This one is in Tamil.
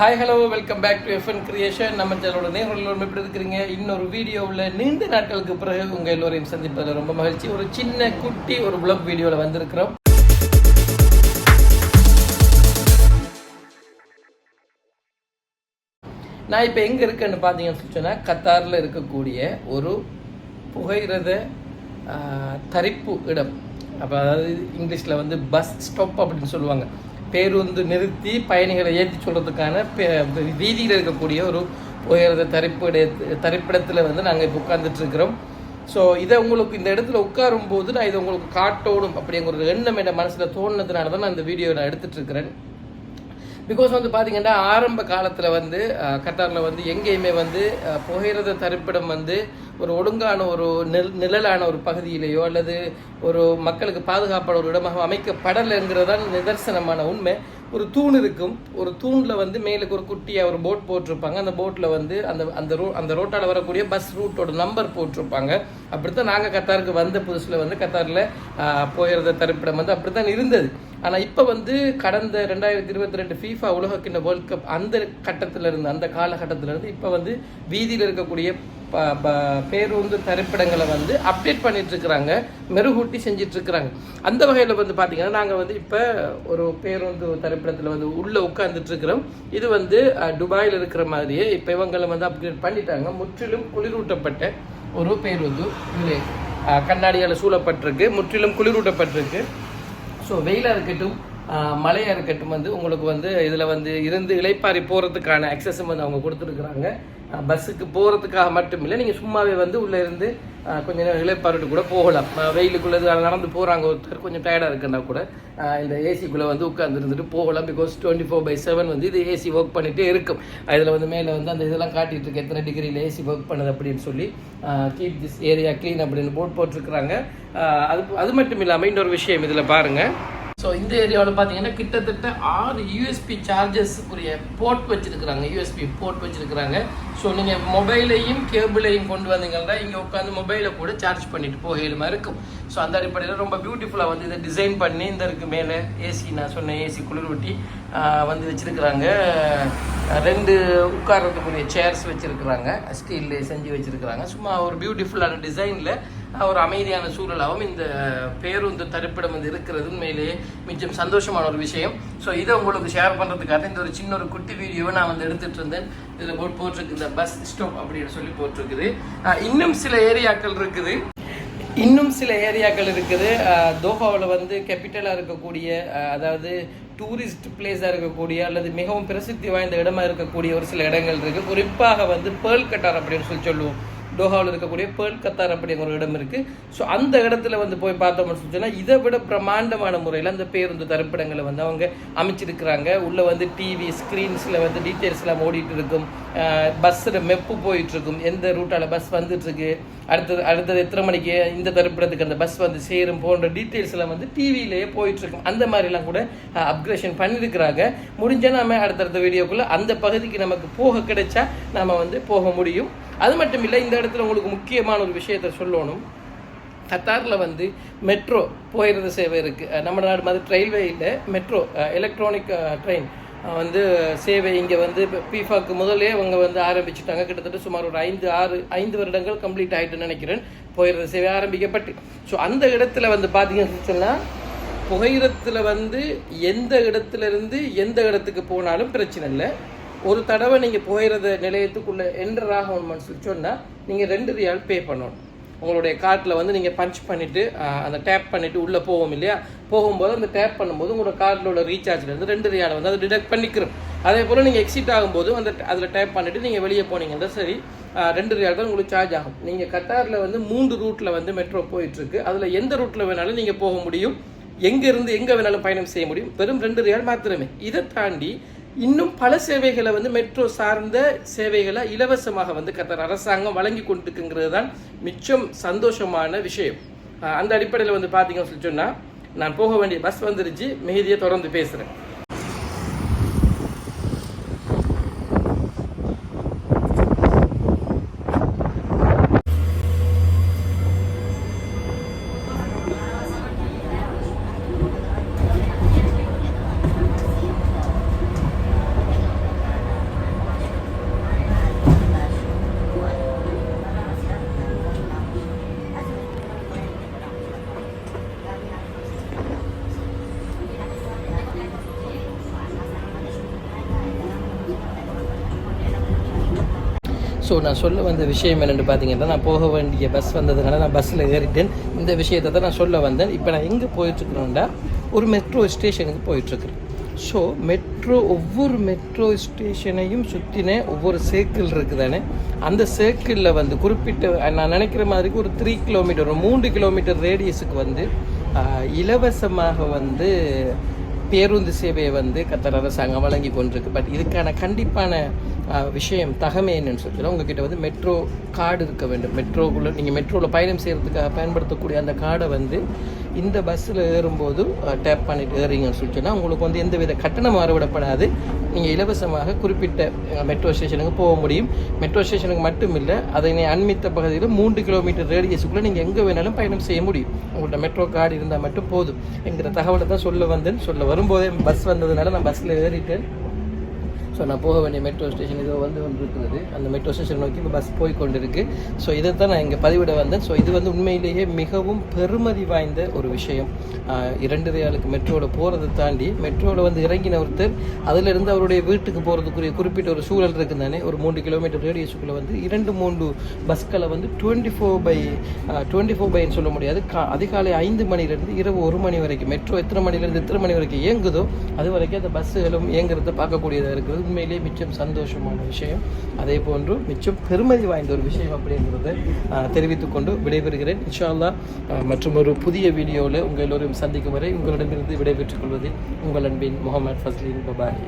Hi hello welcome back to FN creation நம்ம சேனலோட நேரில் எப்படி இருக்கிறீங்க? இன்னொரு வீடியோவில் நீண்ட நாட்களுக்கு பிறகு உங்கள் எல்லோரையும் சந்திப்பதில் ரொம்ப மகிழ்ச்சி. ஒரு சின்ன குட்டி ஒரு ப்ளாக் வீடியோவில் வந்திருக்கிறோம். நான் இப்போ எங்கே இருக்கேன்னு பார்த்தீங்கன்னு சொன்னால் கத்தாரில் இருக்கக்கூடிய ஒரு புகையிரத ஆஹ், தரிப்பு இடம். அப்போ அதாவது இங்கிலீஷில் வந்து பஸ் ஸ்டாப் அப்படின்னு சொல்லுவாங்க. பேருந்து நிறுத்தி பயணிகளை ஏற்றி சொல்கிறதுக்கான வீதியில் இருக்கக்கூடிய ஒரு உயர்ந்த தரிப்பு தரிப்பிடத்தில் வந்து நாங்கள் இப்போ உட்கார்ந்துட்டுருக்குறோம் ஸோ இதை உங்களுக்கு இந்த இடத்துல உட்காரும் போது நான் இதை உங்களுக்கு காட்டோடும் அப்படிங்கிற ஒரு எண்ணம் என் மனசில் தோணுனதுனால தான் நான் இந்த வீடியோ நான் எடுத்துட்டு இருக்கிறேன். பிகாஸ் வந்து பார்த்தீங்கன்னா ஆரம்ப காலத்தில் வந்து கத்தாரில் வந்து எங்கேயுமே வந்து புகையிறத புகையிரத தரிப்பிடம் வந்து ஒரு ஒழுங்கான ஒரு நில் நிழலான ஒரு பகுதியிலேயோ அல்லது ஒரு மக்களுக்கு பாதுகாப்பான ஒரு இடமாக அமைக்கப்படலைங்கிறதான் நிதர்சனமான உண்மை. ஒரு தூண் இருக்கும். ஒரு தூணில் வந்து மேலுக்கு ஒரு குட்டியாக ஒரு போட் போட்டிருப்பாங்க. அந்த போட்டில் வந்து அந்த அந்த ரோ அந்த ரோட்டால் வரக்கூடிய பஸ் ரூட்டோட நம்பர் போட்டிருப்பாங்க. அப்படித்தான் நாங்கள் கத்தாருக்கு வந்த புதுசில் வந்து கத்தாரில் போயிருந்த தரிப்பிடம் வந்து அப்படித்தான் இருந்தது. ஆனால் இப்போ வந்து கடந்த ரெண்டாயிரத்தி இருபத்தி ரெண்டு ஃபீஃபா உலகக்கிண்ண வேர்ல்ட் கப் அந்த கட்டத்தில் இருந்து அந்த காலகட்டத்தில் இருந்து இப்போ வந்து வீதியில் இருக்கக்கூடிய ப ப பேருந்து திரைப்படங்களை வந்து அப்டேட் பண்ணிட்டுருக்குறாங்க மெருகூட்டி செஞ்சிட்ருக்குறாங்க அந்த வகையில் வந்து பார்த்திங்கன்னா நாங்கள் வந்து இப்போ ஒரு பேருந்து திரைப்படத்தில் வந்து உள்ளே உட்காந்துட்ருக்குறோம் இது வந்து துபாயில் இருக்கிற மாதிரியே இப்போ இவங்களை வந்து அப்கிரேட் பண்ணிட்டாங்க. முற்றிலும் குளிரூட்டப்பட்ட ஒரு பேருந்து இதில் கண்ணாடியால் சூழப்பட்டிருக்கு. முற்றிலும் குளிரூட்டப்பட்டிருக்கு. ஸோ வெயிலாக இருக்கட்டும் மலையாக இருக்கட்டும் வந்து உங்களுக்கு வந்து இதில் வந்து இருந்து இலைப்பாரி போகிறதுக்கான அக்சஸும் வந்து அவங்க கொடுத்துருக்குறாங்க. பஸ்ஸுக்கு போகிறதுக்காக மட்டும் இல்லை நீங்கள் சும்மாவே வந்து உள்ளே இருந்து கொஞ்சம் கொஞ்ச நேரம் இளைப்பாரிட்டு கூட போகலாம். வெயிலுக்குள்ளே நடந்து போகிறாங்க ஒருத்தர் கொஞ்சம் டயர்டாக இருக்குன்னா கூட இந்த ஏசிக்குள்ளே வந்து உட்காந்துருந்துட்டு போகலாம். Because twenty four by seven வந்து இது ஏசி ஒர்க் பண்ணிகிட்டே இருக்கும். இதில் வந்து மேலே வந்து அந்த இதெல்லாம் காட்டிகிட்டு இருக்கு. எத்தனை டிகிரியில் ஏசி ஒர்க் பண்ணுது அப்படின்னு சொல்லி கீப் திஸ் ஏரியா க்ளீன் அப்படின்னு போர்ட் போட்டிருக்கிறாங்க. அது அது மட்டும் இல்லாமல் இன்னொரு விஷயம் இதில் பாருங்கள் ஸோ இந்த ஏரியாவில் பார்த்தீங்கன்னா கிட்டத்தட்ட ஆறு யூஎஸ்பி சார்ஜஸ்க்குரிய போர்ட் வச்சுருக்குறாங்க. யூஎஸ்பி போர்ட் வச்சுருக்குறாங்க. ஸோ நீங்கள் மொபைலையும் கேபிளையும் கொண்டு வந்தீங்கன்னா இங்கே உட்காந்து மொபைலை கூட சார்ஜ் பண்ணிட்டு போகலுமா இருக்கும். ஸோ அந்த அடிப்படையில் ரொம்ப பியூட்டிஃபுல்லாக வந்து இதை டிசைன் பண்ணி இந்த இருக்கு மேலே ஏசி நான் சொன்னேன் ஏசி குளிர் ஒட்டி வந்து வச்சுருக்குறாங்க. ரெண்டு உட்கார்றதுக்குரிய சேர்ஸ் வச்சுருக்குறாங்க. ஸ்டீல்ல செஞ்சு வச்சுருக்குறாங்க. சும்மா ஒரு பியூட்டிஃபுல்லான டிசைனில் ஒரு அமைதியான சூழலாகவும் இந்த பேருந்து தரிப்பிடம் வந்து இருக்கிறது. உண்மையிலேயே மிச்சம் சந்தோஷமான ஒரு விஷயம். ஸோ இதை உங்களுக்கு ஷேர் பண்ணுறதுக்காக இந்த ஒரு சின்ன ஒரு குட்டி வீடியோவை நான் வந்து எடுத்துட்டு இருந்தேன். இதில் போட்டு போட்டிருக்கு இந்த பஸ் ஸ்டாப் அப்படின்னு சொல்லி போட்டிருக்குது. இன்னும் சில ஏரியாக்கள் இருக்குது. இன்னும் சில ஏரியாக்கள் இருக்குது. தோஹாவில் வந்து கேபிட்டலாக இருக்கக்கூடிய அஹ், அதாவது டூரிஸ்ட் பிளேஸாக இருக்கக்கூடிய அல்லது மிகவும் பிரசித்தி வாய்ந்த இடமா இருக்கக்கூடிய ஒரு சில இடங்கள் இருக்குது குறிப்பாக வந்து பேர்ல் கட்டார் அப்படின்னு சொல்லி சொல்லுவோம். டோஹாவில் இருக்கக்கூடிய பேர்ல் கத்தார் அப்படிங்கிற ஒரு இடம் இருக்குது ஸோ அந்த இடத்துல வந்து போய் பார்த்தோம்னு சொன்னால் இதை விட பிரம்மாண்டமான முறையில் அந்த பேருந்து தரப்பிடங்களை வந்து அவங்க அமைச்சிருக்கிறாங்க. உள்ளே வந்து டிவி ஸ்க்ரீன்ஸில் வந்து டீட்டெயில்ஸ்லாம் ஓடிட்டு இருக்கும். பஸ்ஸில் மெப்பு போயிட்டு இருக்கும். எந்த ரூட்டால் பஸ் வந்துட்டுருக்கு அடுத்தது அடுத்தது எத்தனை மணிக்கு இந்த தரப்பிடத்துக்கு அந்த பஸ் வந்து சேரும் போன்ற டீட்டெயில்ஸ் எல்லாம் வந்து டிவியிலேயே போயிட்டு இருக்கும். அந்த மாதிரிலாம் கூட அப்கிரேஷன் பண்ணியிருக்கிறாங்க முடிஞ்சால் நாம அடுத்தடுத்த வீடியோக்குள்ளே அந்த பகுதிக்கு நமக்கு போக கிடைச்சா நாம வந்து போக முடியும். அது மட்டும் இல்லை இந்த இடத்துல உங்களுக்கு முக்கியமான ஒரு விஷயத்தை சொல்லணும். கத்தாரில் வந்து மெட்ரோ போயிடுறது சேவை இருக்குது நம்ம நாடு மாதிரி ரயில்வேயில் மெட்ரோ எலக்ட்ரானிக் ட்ரெயின் வந்து சேவை இங்கே வந்து பீஃபாக்கு முதலே அவங்க வந்து ஆரம்பிச்சுட்டாங்க. கிட்டத்தட்ட சுமார் ஒரு ஐந்து ஆறு ஐந்து வருடங்கள் கம்ப்ளீட் ஆகிட்டுன்னு நினைக்கிறேன். போயிருந்த சேவை ஆரம்பிக்கப்பட்டு. ஸோ அந்த இடத்துல வந்து பார்த்தீங்கன்னு சொன்னால் புகையிரத்தில் வந்து எந்த இடத்துல இருந்து எந்த இடத்துக்கு போனாலும் பிரச்சனை இல்லை. ஒரு தடவை நீங்கள் போயிடுறத நிலையத்துக்குள்ளே என்டர் ஆகணும்னு சொல்லி சொன்னால் நீங்கள் ரெண்டு ரியால் பே பண்ணணும். உங்களுடைய கார்ட்டில் வந்து நீங்கள் பஞ்ச் பண்ணிவிட்டு அந்த டேப் பண்ணிவிட்டு உள்ளே போவோம் இல்லையா? போகும்போது அந்த டேப் பண்ணும்போது உங்களோட கார்டில் உள்ள ரீசார்ஜ்லேருந்து ரெண்டு ரியாலை வந்து அதை டிடெக்ட் பண்ணிக்கிறோம். அதே போல் நீங்கள் எக்ஸிட் ஆகும்போது அந்த அதில் டேப் பண்ணிவிட்டு நீங்கள் வெளியே போனீங்கன்னா சரி ரெண்டு ரியால் தான் உங்களுக்கு சார்ஜ் ஆகும். நீங்கள் கட்டாரில் வந்து மூன்று ரூட்டில் வந்து மெட்ரோ போயிட்டுருக்கு. அதில் எந்த ரூட்டில் வேணாலும் நீங்கள் போக முடியும். எங்கேருந்து எங்கே வேணாலும் பயணம் செய்ய முடியும். வெறும் ரெண்டு ரியால் மாத்திரமே. இதை தாண்டி இன்னும் பல சேவைகளை வந்து மெட்ரோ சார்ந்த சேவைகளை இலவசமாக வந்து கத்தர் அரசாங்கம் வழங்கி கொண்டிருக்குங்கிறது தான் மிச்சம் சந்தோஷமான விஷயம். அந்த அடிப்படையில் வந்து பார்த்தீங்கன்னு சொல்லி சொன்னால் நான் போக வேண்டிய பஸ் வந்துருச்சு மீதியை தொடர்ந்து பேசுகிறேன் ஸோ நான் சொல்ல வந்த விஷயம் என்னென்னு பார்த்தீங்கன்னா நான் போக வேண்டிய பஸ் வந்ததுனால நான் பஸ்ஸில் ஏறிட்டேன். இந்த விஷயத்தை தான் நான் சொல்ல வந்தேன். இப்போ நான் எங்கே போயிட்டுருக்குறேன்டா ஒரு மெட்ரோ ஸ்டேஷனுக்கு போயிட்டுருக்குறேன். ஸோ மெட்ரோ ஒவ்வொரு மெட்ரோ ஸ்டேஷனையும் சுற்றினே ஒவ்வொரு சர்க்கிள் இருக்குதானே? அந்த சர்க்கிளில் வந்து குறிப்பிட்ட நான் நினைக்கிற மாதிரி ஒரு த்ரீ கிலோமீட்டர் ஒரு மூன்று கிலோமீட்டர் ரேடியஸுக்கு வந்து இலவசமாக வந்து பேருந்து சேவையை வந்து கத்தர் அரசாங்கம் வழங்கி கொண்டிருக்கு. பட் இதுக்கான கண்டிப்பான விஷயம் தகமை என்னன்னு சொல்லி உங்ககிட்ட வந்து மெட்ரோ கார்டு இருக்க வேண்டும். மெட்ரோக்குள்ளே நீங்கள் மெட்ரோவில் பயணம் செய்கிறதுக்காக பயன்படுத்தக்கூடிய அந்த கார்டை வந்து இந்த பஸ்ஸில் ஏறும்போது டேப் பண்ணிட்டு ஏறிங்கன்னு சொல்லிச்சுன்னா உங்களுக்கு வந்து எந்தவித கட்டணம் மாறுவிடப்படாது நீங்கள் இலவசமாக குறிப்பிட்ட மெட்ரோ ஸ்டேஷனுக்கு போக முடியும். மெட்ரோ ஸ்டேஷனுக்கு மட்டும் இல்லை அதனை அண்மித்த பகுதியில் மூன்று கிலோமீட்டர் ரேடியஸுக்குள்ளே நீங்கள் எங்கே வேணாலும் பயணம் செய்ய முடியும். உங்கள்கிட்ட மெட்ரோ கார்டு இருந்தால் மட்டும் போதும் என்கிற தகவலை தான் சொல்ல வந்தேன் சொல்ல வரும்போதே பஸ் வந்ததுனால நான் பஸ்ஸில் ஏறிட்டேன். ஸோ நான் போக வேண்டிய மெட்ரோ ஸ்டேஷன் இதோ வந்து கொண்டிருக்கிறது அந்த மெட்ரோ ஸ்டேஷன் நோக்கி இப்போ பஸ் போய் கொண்டிருக்கு ஸோ இதை தான் நான் இங்கே பதிவிட வந்தேன். ஸோ இது வந்து உண்மையிலேயே மிகவும் பெருமதி வாய்ந்த ஒரு விஷயம். இரண்டு ரியாலுக்கு மெட்ரோவில் போகிறத தாண்டி மெட்ரோவில் வந்து இறங்கின ஒருத்தர் அதிலிருந்து அவருடைய வீட்டுக்கு போகிறதுக்குரிய குறிப்பிட்ட ஒரு சூழல் இருக்குது தானே ஒரு மூன்று கிலோமீட்டர் ரேடியஸுக்குள்ளே வந்து இரண்டு மூன்று பஸ்களை வந்து twenty four by twenty four பைன்னு சொல்ல முடியாது. கா அதிகாலை ஐந்து மணிலேருந்து இரவு ஒரு மணி வரைக்கும். மெட்ரோ எத்தனை மணிலேருந்து எத்தனை மணி வரைக்கும் இயங்குதோ அது வரைக்கும் அந்த பஸ்ஸுகளும் இயங்குறத பார்க்கக்கூடியதாக இருக்குது. உண்மையிலேயே மிச்சம் சந்தோஷமான விஷயம். அதே போன்று மிச்சம் பெருமதி வாய்ந்த ஒரு விஷயம் அப்படிங்கிறத தெரிவித்துக்கொண்டு விடைபெறுகிறேன். இன்ஷா மற்றும் ஒரு புதிய வீடியோவில் உங்கள் எல்லோரையும் சந்திக்கும் வரை உங்களிடமிருந்து விடைபெற்றுக் கொள்வது உங்கள் அன்பின் முகமது ஃபஸ்லின் பபாய்.